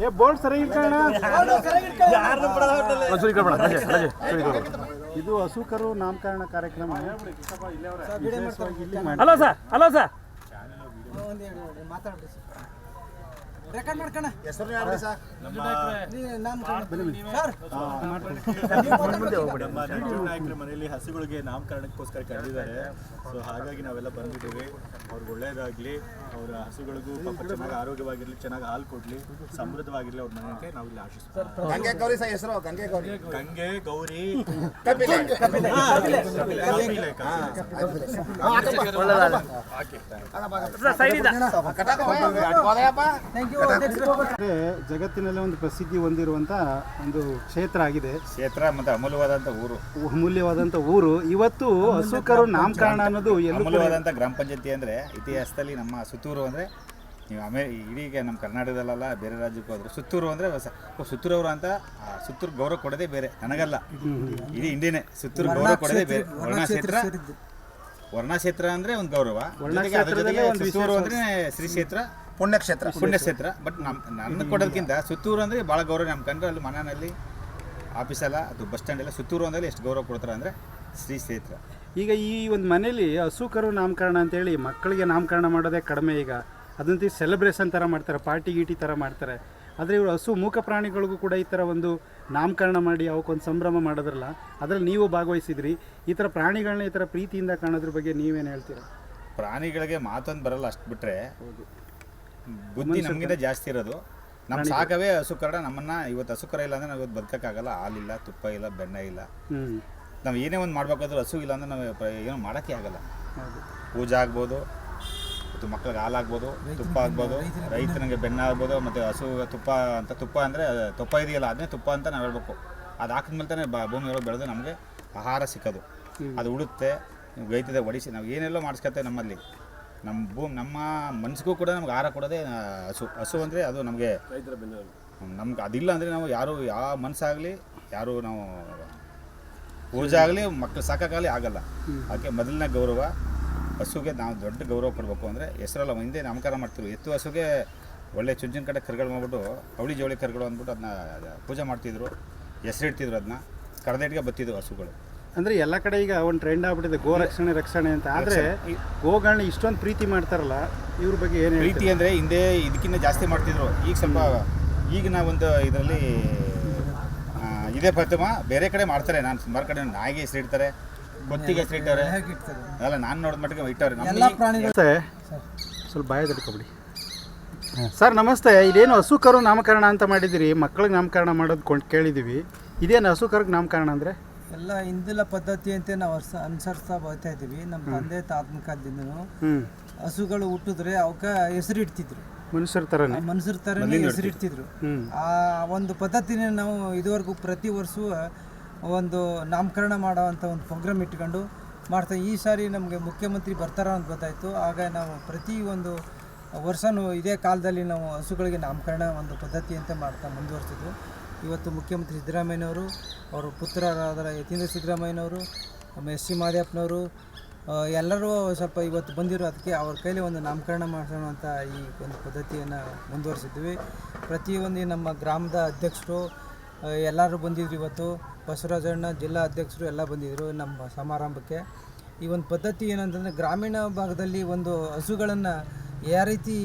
ಏ ಬೋರ್ಡ್ ಸರಿ ಇದು ಹಸುಕರು ನಾಮಕರಣ ಕಾರ್ಯಕ್ರಮ. Hello sir hello sir hello sir? ನಮ್ಮ ಸರ್. ನಾಯಕರ ಮನೆಯಲ್ಲಿ ಹಸುಗಳಿಗೆ ನಾಮಕರಣಕ್ಕೋಸ್ಕರ ಕರೆದಿದ್ದಾರೆ. ಸೊ ಹಾಗಾಗಿ ನಾವೆಲ್ಲ ಬಂದಿದ್ದೀವಿ ಅವ್ರಿಗೆ ಒಳ್ಳೇದಾಗ್ಲಿ. ಅವರ ಹಸುಗಳಿಗೂ ಪಾಪ ಚೆನ್ನಾಗಿ ಆರೋಗ್ಯವಾಗಿರ್ಲಿ ಚೆನ್ನಾಗಿ ಹಾಲು ಕೊಡ್ಲಿ ಸಮೃದ್ಧವಾಗಿರಲಿ ಅವ್ರ ಮನೆ ಅಂತ ನಾವು ಇಲ್ಲಿ ಆಶಿಸ್ತೀವಿ. ಗಂಗೆ ಗೌರಿ ಸಹ ಹೆಸರು ಗಂಗೆ ಗೌರಿ. ಗಂಗೆ ಗೌರಿ. ಕಪಿಲೆ. ಅಂದ್ರೆ ಜಗತ್ತಿನಲ್ಲೇ ಒಂದು ಪ್ರಸಿದ್ಧಿ ಹೊಂದಿರುವಂತ ಒಂದು ಕ್ಷೇತ್ರ ಆಗಿದೆ. ಕ್ಷೇತ್ರ ಮತ್ತೆ ಅಮೂಲ್ಯವಾದಂತ ಊರು. ಅಮೂಲ್ಯವಾದಂತ ಊರು. ಇವತ್ತು ಅಶೋಕರು ನಾಮಕರಣ ಅನ್ನೋದು ಅಮೂಲ್ಯವಾದಂತ ಗ್ರಾಮ ಪಂಚಾಯತಿ ಅಂದ್ರೆ ಇತಿಹಾಸದಲ್ಲಿ ನಮ್ಮ ಸುತ್ತೂರು ಅಂದ್ರೆ ನೀವು ಅಮೇ ಇಡೀ ನಮ್ಮ ಕರ್ನಾಟಕದಲ್ಲ ಬೇರೆ ರಾಜ್ಯಕ್ಕೆ ಹೋದ್ರೆ ಸುತ್ತೂರು ಅಂದ್ರೆ ಸುತ್ತೂರು ಅವರು ಅಂತ ಸುತ್ತೂರು ಗೌರವ ಕೊಡೋದೇ ಬೇರೆ. ನನಗಲ್ಲ. ಇಡೀ ಇಂಡಿಯನೇ ಸುತ್ತೂರು ಗೌರವ ಕೊಡೋದೇ ಬೇರೆ. ವರ್ಣಕ್ಷೇತ್ರ ಕ್ಷೇತ್ರ ವರ್ಣ ಕ್ಷೇತ್ರ ಅಂದರೆ ಒಂದು ಗೌರವ. ಜೊತೆಗೆ ಅದ್ರ ಜೊತೆಗೆ ಸುತ್ತೂರು ಅಂದರೆ ಶ್ರೀ ಕ್ಷೇತ್ರ ಪುಣ್ಯಕ್ಷೇತ್ರ. ಪುಣ್ಯಕ್ಷೇತ್ರ. ಬಟ್ ನಮ್ಮ ನನ್ನ ಕೊಡೋದಕ್ಕಿಂತ ಸುತ್ತೂರು ಅಂದರೆ ಭಾಳ ಗೌರವ. ನಮ್ಮ ಕಂಡ್ರೆ ಅಲ್ಲಿ ಮನೆಯಲ್ಲಿ ಆಫೀಸಲ್ಲ ಅದು ಬಸ್ ಸ್ಟ್ಯಾಂಡ್ ಎಲ್ಲ ಸುತ್ತೂರು ಅಂದರೆ ಎಷ್ಟು ಗೌರವ ಕೊಡ್ತಾರೆ ಅಂದರೆ ಶ್ರೀ ಕ್ಷೇತ್ರ. ಈಗ ಈ ಒಂದು ಮನೇಲಿ ಹಸುಕರು ನಾಮಕರಣ ಅಂತೇಳಿ ಮಕ್ಕಳಿಗೆ ನಾಮಕರಣ ಮಾಡೋದೇ ಕಡಿಮೆ ಈಗ. ಅದಂತ ಸೆಲೆಬ್ರೇಷನ್ ಥರ ಮಾಡ್ತಾರೆ ಪಾರ್ಟಿ ಗೀಟಿ ಥರ ಮಾಡ್ತಾರೆ. ಆದರೆ ಇವರು ಹಸು ಮೂಕ ಪ್ರಾಣಿಗಳಿಗೂ ಕೂಡ ಈ ಥರ ಒಂದು ನಾಮಕರಣ ಮಾಡಿ ಅವಕ್ಕೊಂದು ಸಂಭ್ರಮ ಮಾಡೋದ್ರಲ್ಲ ಅದರಲ್ಲಿ ನೀವು ಭಾಗವಹಿಸಿದ್ರಿ. ಈ ಥರ ಪ್ರಾಣಿಗಳನ್ನ ಈ ಥರ ಪ್ರೀತಿಯಿಂದ ಕಾಣೋದ್ರ ಬಗ್ಗೆ ನೀವೇನು ಹೇಳ್ತೀರಾ? ಪ್ರಾಣಿಗಳಿಗೆ ಮಾತೊಂದು ಬರಲ್ಲ ಅಷ್ಟು ಬಿಟ್ರೆ ಬುದ್ಧಿ ನಮಗಿಂತ ಜಾಸ್ತಿ ಇರೋದು. ನಮ್ಮ ಸಾಕವೇ ಹಸು ಕರಡ ನಮ್ಮನ್ನ ಇವತ್ತು ಹಸು ಕರ ಇಲ್ಲ ಅಂದ್ರೆ ನಾವು ಇವತ್ತು ಬದುಕಕ್ಕಾಗಲ್ಲ. ಹಾಲಿಲ್ಲ ತುಪ್ಪ ಇಲ್ಲ ಬೆಣ್ಣೆ ಇಲ್ಲ. ನಾವು ಏನೇ ಒಂದು ಮಾಡ್ಬೇಕಾದ್ರೂ ಹಸು ಇಲ್ಲ ಅಂದ್ರೆ ನಾವು ಏನೋ ಮಾಡೋಕ್ಕೆ ಆಗಲ್ಲ. ಪೂಜೆ ಆಗ್ಬೋದು ಮತ್ತು ಮಕ್ಳಿಗೆ ಹಾಲು ಆಗ್ಬೋದು ತುಪ್ಪ ಆಗ್ಬೋದು ರೈತನಿಗೆ ಬೆಣ್ಣೆ ಆಗ್ಬೋದು ಮತ್ತು ಹಸು ತುಪ್ಪ ಅಂತ ತುಪ್ಪ ಅಂದರೆ ತುಪ್ಪ ಇದೆಯಲ್ಲ ಅದನ್ನೇ ತುಪ್ಪ ಅಂತ ನಾವು ಹೇಳ್ಬೇಕು. ಅದು ಹಾಕಿದ್ಮೇಲೆ ತಾನೇ ಬ ಭೂಮಿ ಒಳಗೆ ಬೆಳೆದು ನಮಗೆ ಆಹಾರ ಸಿಕ್ಕೋದು. ಅದು ಉಳುತ್ತೆ ಗೈತದೆ ಒಡಿಸಿ ನಾವು ಏನೆಲ್ಲೋ ಮಾಡಿಸ್ಕೊತೇವೆ ನಮ್ಮಲ್ಲಿ. ನಮ್ಮ ಭೂಮಿ ನಮ್ಮ ಮನಸ್ಸಿಗೂ ಕೂಡ ನಮ್ಗೆ ಆಹಾರ ಕೊಡೋದೇ ಹಸು. ಹಸು ಅಂದರೆ ಅದು ನಮಗೆ ನಮ್ಗೆ ಅದಿಲ್ಲ ಅಂದರೆ ನಾವು ಯಾರು ಯಾವ ಮನಸ್ಸಾಗಲಿ ಯಾರು ನಾವು ಪೂಜೆ ಆಗಲಿ ಮಕ್ಕಳು ಸಾಕಾಗಲಿ ಆಗಲ್ಲ. ಅದಕ್ಕೆ ಮೊದಲನೇ ಗೌರವ ಹಸುಗೆ ನಾವು ದೊಡ್ಡ ಗೌರವ ಕೊಡಬೇಕು ಅಂದರೆ ಹೆಸರಲ್ಲ ಹಿಂದೆ ನಾಮಕರಣ ಮಾಡ್ತಿದ್ರು ಎತ್ತು ಹಸುಗೆ ಒಳ್ಳೆ ಚುಂಚಿನ ಕಡೆ ಕರ್ಗಳು ಮಾಡ್ಬಿಟ್ಟು ಅವಳಿ ಜವಳಿ ಕರ್ಗಳು ಅಂದ್ಬಿಟ್ಟು ಅದನ್ನ ಪೂಜೆ ಮಾಡ್ತಿದ್ರು. ಹೆಸರಿಡ್ತಿದ್ರು ಅದನ್ನ. ಕರೆದಿಟ್ಟಿಗೆ ಬತ್ತಿದ್ವು ಹಸುಗಳು. ಅಂದರೆ ಎಲ್ಲ ಕಡೆ ಈಗ ಒಂದು ಟ್ರೆಂಡ್ ಆಗ್ಬಿಟ್ಟಿದೆ. ಗೋ ರಕ್ಷಣೆ ರಕ್ಷಣೆ ಅಂತ. ಆದರೆ ಗೋಗಳನ್ನ ಇಷ್ಟೊಂದು ಪ್ರೀತಿ ಮಾಡ್ತಾರಲ್ಲ ಇವ್ರ ಬಗ್ಗೆ ಏನು ಪ್ರೀತಿ ಅಂದರೆ ಹಿಂದೆ ಇದಕ್ಕಿಂತ ಜಾಸ್ತಿ ಮಾಡ್ತಿದ್ರು. ಈಗ ಸ್ವಲ್ಪ ಈಗಿನ ಒಂದು ಇದರಲ್ಲಿ ಇದೇ ಪ್ರಥಮ ಬೇರೆ ಕಡೆ ಮಾಡ್ತಾರೆ. ನಾನು ಸುಮಾರು ಕಡೆ ನಾಯಿಗೆ ಹೆಸರಿಡ್ತಾರೆ ಗೊತ್ತಿಗೆ ಹೆಸರಿಟ್ಟವ್ರೆ ಅಲ್ಲ ನಾನು ನೋಡಿದ ಮಟ್ಟಿಗೆ ಇಟ್ಟವ್ರೆ. ಎಲ್ಲ ನಮಸ್ತೆ ಸ್ವಲ್ಪ ಬಾಯ ತಡ್ಕೊಬಿಡಿ ಸರ್ ನಮಸ್ತೆ. ಇದೇನು ಹಸು ಕರು ನಾಮಕರಣ ಅಂತ ಮಾಡಿದ್ದೀರಿ. ಮಕ್ಕಳಿಗೆ ನಾಮಕರಣ ಮಾಡೋದು ಕೊಂಡು ಕೇಳಿದ್ದೀವಿ. ಇದೇನು ಹಸು ಕರುಗೆ ನಾಮಕರಣ ಅಂದರೆ? ಎಲ್ಲ ಪದ್ಧತಿ ಅಂತ ನಾವು ಅರ್ಸ ಅನುಸರಿಸ್ತಾ ಬರ್ತಾ ಇದ್ದೀವಿ. ನಮ್ಮ ತಂದೆ ತಾತನ ಕಾಲದಿಂದನು. ಹಸುಗಳು ಹುಟ್ಟಿದ್ರೆ ಅವಕ್ಕೆ ಹೆಸರು ಇಡ್ತಿದ್ರು. ಮನುಷ್ಯರ ತರ ಮನುಷ್ಯರ ತರನೇ ಹೆಸರು ಇಡ್ತಿದ್ರು. ಆ ಒಂದು ಪದ್ಧತಿನ ನಾವು ಇದುವರೆಗೂ ಪ್ರತಿ ವರ್ಷ ಒಂದು ನಾಮಕರಣ ಮಾಡೋವಂಥ ಒಂದು ಪ್ರೋಗ್ರಾಮ್ ಇಟ್ಕೊಂಡು ಮಾಡ್ತಾ ಈ ಸಾರಿ ನಮಗೆ ಮುಖ್ಯಮಂತ್ರಿ ಬರ್ತಾರ ಅಂತ ಗೊತ್ತಾಯಿತು. ಆಗ ನಾವು ಪ್ರತಿ ಒಂದು ವರ್ಷನೂ ಇದೇ ಕಾಲದಲ್ಲಿ ನಾವು ಹಸುಗಳಿಗೆ ನಾಮಕರಣ ಒಂದು ಪದ್ಧತಿ ಅಂತ ಮಾಡ್ತಾ ಮುಂದುವರ್ಸಿದ್ವು. ಇವತ್ತು ಮುಖ್ಯಮಂತ್ರಿ ಸಿದ್ದರಾಮಯ್ಯನವರು, ಅವರ ಪುತ್ರರಾದ ಯತೀಂದ್ರ ಸಿದ್ದರಾಮಯ್ಯನವರು, ಆಮೇಲೆ ಎಸ್ ಸಿ ಮಾದೇಪ್ಪನವರು ಎಲ್ಲರೂ ಸ್ವಲ್ಪ ಇವತ್ತು ಬಂದಿರೋ ಅದಕ್ಕೆ ಅವ್ರ ಕೈಲಿ ಒಂದು ನಾಮಕರಣ ಮಾಡೋಣ ಅಂತ ಈ ಒಂದು ಪದ್ಧತಿಯನ್ನು ಮುಂದುವರಿಸಿದ್ವಿ. ಪ್ರತಿಯೊಂದು ನಮ್ಮ ಗ್ರಾಮದ ಅಧ್ಯಕ್ಷರು ಎಲ್ಲರೂ ಬಂದಿದ್ರು ಇವತ್ತು. ಬಸವರಾಜಣ್ಣ ಜಿಲ್ಲಾ ಅಧ್ಯಕ್ಷರು ಎಲ್ಲ ಬಂದಿದ್ದರು ನಮ್ಮ ಸಮಾರಂಭಕ್ಕೆ. ಈ ಒಂದು ಪದ್ಧತಿ ಏನಂತಂದರೆ ಗ್ರಾಮೀಣ ಭಾಗದಲ್ಲಿ ಒಂದು ಹಸುಗಳನ್ನು ಯಾವ ರೀತಿ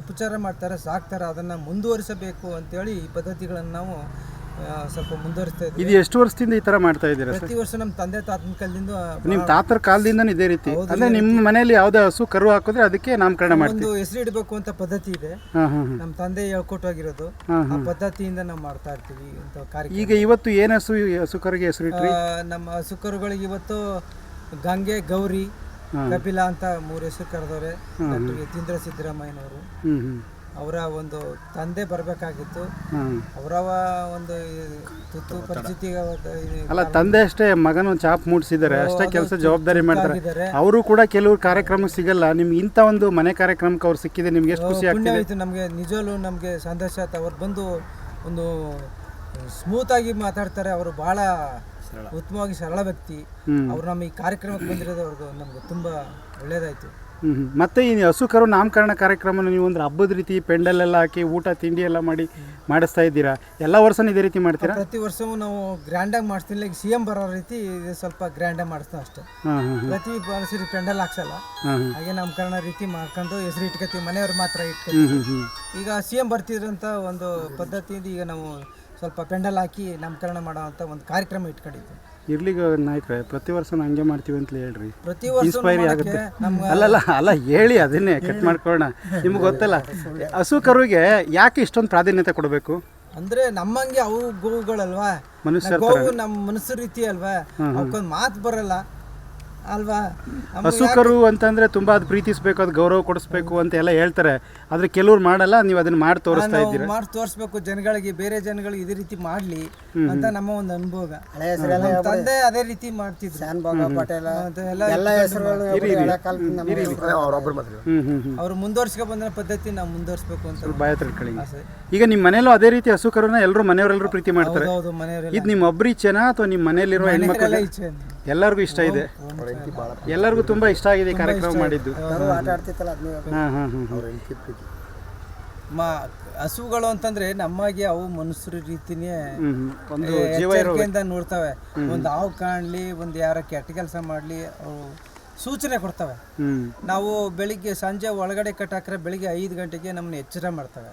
ಉಪಚಾರ ಮಾಡ್ತಾರೆ ಸಾಕ್ತಾರೆ ಅದನ್ನು ಮುಂದುವರಿಸಬೇಕು ಅಂತೇಳಿ ಈ ಪದ್ಧತಿಗಳನ್ನು ನಾವು ಸ್ವಲ್ಪ ಮುಂದುವರಿಸ್ತಾ ಇದ್ದೀವಿ. ಇದು ಎಷ್ಟು ವರ್ಷದಿಂದ ಈ ತರ ಮಾಡ್ತಾ ಇದ್ದೀರಾ ಪ್ರತಿ ವರ್ಷ ನಮ್ಮ ತಂದೆ ತಾತನ ಕಾಲದಿಂದ ನಿಮ್ಮ ತಾತರ ಕಾಲದಿಂದ ಇದೇ ರೀತಿ? ಅಂದ್ರೆ ನಿಮ್ಮ ಮನೆಯಲ್ಲಿ ಯಾವುದೇ ಹಸು ಕರು ಹಾಕಿದ್ರೆ ಅದಕ್ಕೆ ನಾಮಕರಣ ಮಾಡ್ತೀವಿ. ಒಂದು ಹೆಸರು ಇಡಬೇಕು ಅಂತ ಪದ್ಧತಿ ಇದೆ. ನಮ್ಮ ತಂದೆ ಹೇಳ್ಕೊಟ್ಟೋಗಿರೋದು. ಆ ಪದ್ಧತಿಯಿಂದ ನಾವು ಮಾಡ್ತಾ ಇರ್ತೀವಿ ಅಂತ ಕಾರ್ಯ ಈಗ ಇವತ್ತು ಏನು ಹಸು ಹಸು ಕರುಗೆ ಹೆಸರು ನಮ್ಮ ಹಸುಕರುಗಳಿಗೆ ಇವತ್ತು ಗಂಗೆ ಗೌರಿ ಕಪಿಲ ಅಂತ ಮೂರು ಹೆಸರು ಕರೆದವ್ರೆ ಡಾಕ್ಟರ್ ಯತೀಂದ್ರ ಸಿದ್ದರಾಮಯ್ಯನವರು. ಅವರ ಒಂದು ತಂದೆ ಬರಬೇಕಾಗಿತ್ತು. ಅವರವ ಅವರ ಒಂದು ತುತ್ತು ಈ ಅಲ್ಲ ತಂದೆ ಅಷ್ಟೇ ಮಗನ ಚಾಪ್ ಮೂಡಿಸಿದ್ದಾರೆ. ಅಷ್ಟೇ ಕೆಲಸ ಜವಾಬ್ದಾರಿ ಮಾಡ್ತಾರೆ. ಅವರು ಕೂಡ ಕೆಲವು ಕಾರ್ಯಕ್ರಮ ಸಿಗಲ್ಲ. ನಿಮ್ಗೆ ಇಂಥ ಒಂದು ಮನೆ ಕಾರ್ಯಕ್ರಮಕ್ಕೆ ಅವ್ರು ಸಿಕ್ಕಿದೆ ನಿಮ್ಗೆ ಎಷ್ಟು ಖುಷಿ ಆಗ್ತದೆ? ನಮಗೆ ನಿಜವಲ್ಲೂ ನಮಗೆ ಸಂದೇಶ ಆಯ್ತು. ಅವ್ರು ಬಂದು ಒಂದು ಸ್ಮೂತ್ ಆಗಿ ಮಾತಾಡ್ತಾರೆ. ಅವರು ಭಾಳ ಉತ್ತಮವಾಗಿ ಸರಳ ವ್ಯಕ್ತಿ. ಅವ್ರು ನಮ್ಮ ಈ ಕಾರ್ಯಕ್ರಮಕ್ಕೆ ಬಂದಿರೋದು ಅವ್ರದ್ದು ನಮ್ಗೆ ತುಂಬಾ ಒಳ್ಳೇದಾಯಿತು. ಹ್ಮ್. ಮತ್ತೆ ಈ ಹಸು ಕರು ನಾಮಕರಣ ಕಾರ್ಯಕ್ರಮನ ನೀವು ಒಂದು ಹಬ್ಬದ ರೀತಿ ಪೆಂಡಲ್ ಎಲ್ಲ ಹಾಕಿ ಊಟ ತಿಂಡಿ ಎಲ್ಲ ಮಾಡಿ ಮಾಡಿಸ್ತಾ ಇದ್ದೀರಾ? ಎಲ್ಲ ವರ್ಷನೂ ಇದೇ ರೀತಿ ಮಾಡ್ತೀರಾ? ಪ್ರತಿ ವರ್ಷವೂ ನಾವು ಗ್ರ್ಯಾಂಡಾಗಿ ಮಾಡ್ತೀನಿ ಈಗ ಸಿ ಎಂ ಬರೋ ರೀತಿ ಇದು ಸ್ವಲ್ಪ ಗ್ರ್ಯಾಂಡಾಗಿ ಮಾಡಿಸ್ತೀವಿ ಅಷ್ಟೇ. ಪ್ರತಿ ಸರಿ ಪೆಂಡಲ್ ಹಾಕ್ಸಲ್ಲ. ಹಾಗೆ ನಾಮಕರಣ ರೀತಿ ಮಾಡ್ಕೊಂಡು ಹೆಸರು ಇಟ್ಕೊತೀವಿ. ಮನೆಯವ್ರು ಮಾತ್ರ ಇಟ್ಕೊತೀವಿ. ಈಗ ಸಿ ಎಂ ಬರ್ತಿದ್ರಂತ ಒಂದು ಪದ್ಧತಿ ಈಗ ನಾವು ಸ್ವಲ್ಪ ಪೆಂಡಲ್ ಹಾಕಿ ನಾಮಕರಣ ಮಾಡೋ ಅಂತ ಒಂದು ಕಾರ್ಯಕ್ರಮ ಇಟ್ಕೊಂಡಿದ್ವಿ. ಇರ್ಲಿ ನಾಯಕರೇ ಪ್ರತಿ ವರ್ಷ ಹಂಗೆ ಮಾಡ್ತೀವಿ ಅಂತ ಹೇಳ್ರಿ. ಪ್ರತಿ ವರ್ಷ ಇನ್ಸ್ಪೈರಿ ಆಗುತ್ತೆ. ಅಲ್ಲಲ್ಲ ಅಲ್ಲ ಹೇಳಿ ಅದನ್ನೇ ಕಟ್ ಮಾಡ್ಕೊಳ್ಳೋಣ. ನಿಮ್ಗೆ ಗೊತ್ತಲ್ಲ ಹಸು ಕರುಗೆ ಯಾಕೆ ಇಷ್ಟೊಂದು ಪ್ರಾಧಾನ್ಯತೆ ಕೊಡಬೇಕು? ಅಂದ್ರೆ ನಮ್ಮಂಗೆ ಅವು ಗೋವುಗಳಲ್ವಾ? ಮನುಷ್ಯ ಗೋವು ನಮ್ಮ ಮನುಷ್ಯ ರೀತಿ ಅಲ್ವಾ? ಅವಕ್ಕೊಂದು ಮಾತು ಬರಲ್ಲ. ಅಲ್ವಾ? ಅಸುಕರು ಹಸು ಕರು ಅಂತಂದ್ರೆ ತುಂಬಾ ಅದು ಪ್ರೀತಿಸ್ಬೇಕು ಅದು ಗೌರವ ಕೊಡಿಸ್ಬೇಕು ಅಂತ ಎಲ್ಲ ಹೇಳ್ತಾರೆ. ಆದ್ರೆ ಕೆಲವ್ರು ಮಾಡಲ್ಲ ನೀವು ಅದನ್ನ ಮಾಡಿ ತೋರಿಸ್ತಾ ನಾವು ಇದ್ದೀರಾ? ಮಾಡಿ ತೋರಿಸ್ಬೇಕು ಜನಗಳಿಗೆ ಬೇರೆ ಜನಗಳಿಗೆ ಇದೇ ರೀತಿ ಮಾಡ್ಲಿ ಅಂತ ನಮ್ಮ ಒಂದು ಅನುಭವ. ಹೆಸರೆಲ್ಲ ತಂದೆ ಅದೇ ರೀತಿ ಮಾಡ್ತಿದ್ರು. ಎಲ್ಲ ಹೆಸರುಗಳು. ಅವ್ರು ಮುಂದುವರ್ಸ್ಕೊ ಬಂದ ಪದ್ಧತಿ ನಾವು ಮುಂದುವರ್ಸ್ಬೇಕು ಅಂತ ಬಾಯ ತಿಳ್ಕೊಳ್ಳಿ ಈಗ ನಿಮ್ಮ ಮನೇಲೂ ಅದೇ ರೀತಿ ಹಸು ಕರುನ ಎಲ್ಲರೂ ಮನೆಯವರೆಲ್ಲರೂ ಪ್ರೀತಿ ಮಾಡ್ತಾರೆ? ಹೌದು ಮನೆಯವರೆಲ್ಲ. ಇದು ನಿಮ್ಮ ಒಬ್ರಿ ಚೆನ್ನ ಅಥವಾ ನಿಮ್ಮ ಮನೆಯಲ್ಲಿರೋ ಹೆಣ್ಮಕ್ಳು ಮನೆಯವರೆಲ್ಲ ಇಚ್ಛೆ ಎಲ್ಲರಿಗೂ ಇಷ್ಟ ಇದೆ. ಎಲ್ಲರಿಗೂ ತುಂಬಾ ಇಷ್ಟ ಆಗಿದೆ ಈ ಕಾರ್ಯಕ್ರಮ ಮಾಡಿದ್ದು. ಆಟ ಆಡ್ತಿತ್ತಲ್ಲ ಅದನ್ನ ಹಾ ಹಾ ಹಾ ಹಾ. ಮ ಹಸುಗಳು ಅಂತಂದ್ರೆ ನಮ್ಮಗೆ ಅವು ಮನುಷ್ಯರ ರೀತಿನೇ. ಒಂದು ಎಚ್ಚರಿಕೆಯಿಂದ ನೋಡ್ತವೆ. ಒಂದು ಹಾವು ಕಾಣಲಿ ಒಂದು ಯಾರ ಕೆಟ್ಟ ಕೆಲಸ ಮಾಡ್ಲಿ ಅವು ಸೂಚನೆ ಕೊಡ್ತವೆ. ನಾವು ಬೆಳಿಗ್ಗೆ ಸಂಜೆ ಒಳಗಡೆ ಕಟ್ಟಾಕ್ರೆ ಬೆಳಿಗ್ಗೆ ಐದು ಗಂಟೆಗೆ ನಮ್ಮನ್ನ ಎಚ್ಚರ ಮಾಡ್ತವೆ.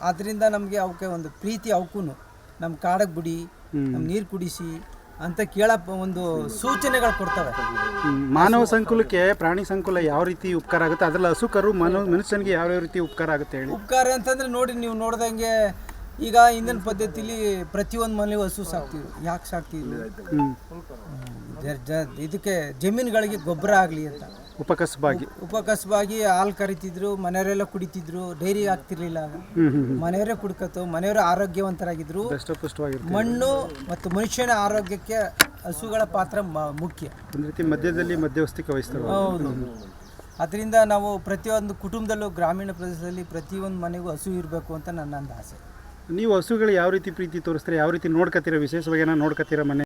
ಅದರಿಂದ ನಮಗೆ ಅವಕ್ಕೆ ಒಂದು ಪ್ರೀತಿ ಅವಕ್ಕೂ ನಮ್ಮ ಕಾಡಕ್ಕೆ ಬಿಡಿ ನಮ್ಮ ನೀರು ಕುಡಿಸಿ ಅಂತ ಕೇಳ ಒಂದು ಸೂಚನೆಗಳು ಕೊಡ್ತವೆ. ಮಾನವ ಸಂಕುಲಕ್ಕೆ ಪ್ರಾಣಿ ಸಂಕುಲ ಯಾವ ರೀತಿ ಉಪಕಾರ ಆಗುತ್ತೆ? ಅದ್ರಲ್ಲಿ ಹಸು ಕರು ಮಾನವ ಮನುಷ್ಯನಿಗೆ ಯಾವ ಯಾವ ರೀತಿ ಉಪಕಾರ ಆಗುತ್ತೆ ಹೇಳಿ? ಉಪಕಾರ ಅಂತಂದ್ರೆ ನೋಡಿ ನೀವು ನೋಡ್ದಂಗೆ ಈಗ ಹಿಂದಿನ ಪದ್ಧತಿಲಿ ಪ್ರತಿಯೊಂದು ಮನೆಗೂ ಹಸು ಸಾಕ್ತೀವಿ ಯಾಕೆ ಸಾಕ್ತೀವಿ ಹ್ಮ್. ಜ- ಜ- ಇದಕ್ಕೆ ಜಮೀನುಗಳಿಗೆ ಗೊಬ್ಬರ ಆಗಲಿ ಅಂತ. ಉಪಕಸಬಾಗಿ. ಉಪಕಸಬಾಗಿ ಹಾಲು ಕರಿತಿದ್ರು ಮನೆಯವರೆಲ್ಲ ಕುಡಿತಿದ್ರು ಡೈರಿ ಆಗ್ತಿರ್ಲಿಲ್ಲ ಆಗ. ಮನೆಯವರೇ ಕುಡ್ಕತ್ತು ಮನೆಯವರು ಆರೋಗ್ಯವಂತರಾಗಿದ್ರು. ದಷ್ಟಪುಷ್ಟವಾಗಿರುತ್ತೆ ಮಣ್ಣು ಮತ್ತು ಮನುಷ್ಯನ ಆರೋಗ್ಯಕ್ಕೆ ಹಸುಗಳ ಪಾತ್ರ ಮ- ಮುಖ್ಯ. ಒಂದ್ ರೀತಿ ಮಧ್ಯದಲ್ಲಿ ಮಧ್ಯವಸ್ಥಿಕೆ ವಹಿಸ್ತಾರೆ ಹೌದು. ಅದರಿಂದ ನಾವು ಪ್ರತಿಯೊಂದು ಕುಟುಂಬದಲ್ಲೂ ಗ್ರಾಮೀಣ ಪ್ರದೇಶದಲ್ಲಿ ಪ್ರತಿಯೊಂದು ಮನೆಗೂ ಹಸು ಇರಬೇಕು ಅಂತ ನನ್ನ ಒಂದು ಆಸೆ. ನೀವು ಹಸುಗಳು ಯಾವ ರೀತಿ ಪ್ರೀತಿ ತೋರಿಸ್ತಾರೆ? ಯಾವ ರೀತಿ ನೋಡ್ಕತ್ತೀರಾ? ವಿಶೇಷವಾಗಿ ಏನೋ ನೋಡ್ಕತ್ತೀರಾ ಮನೆ?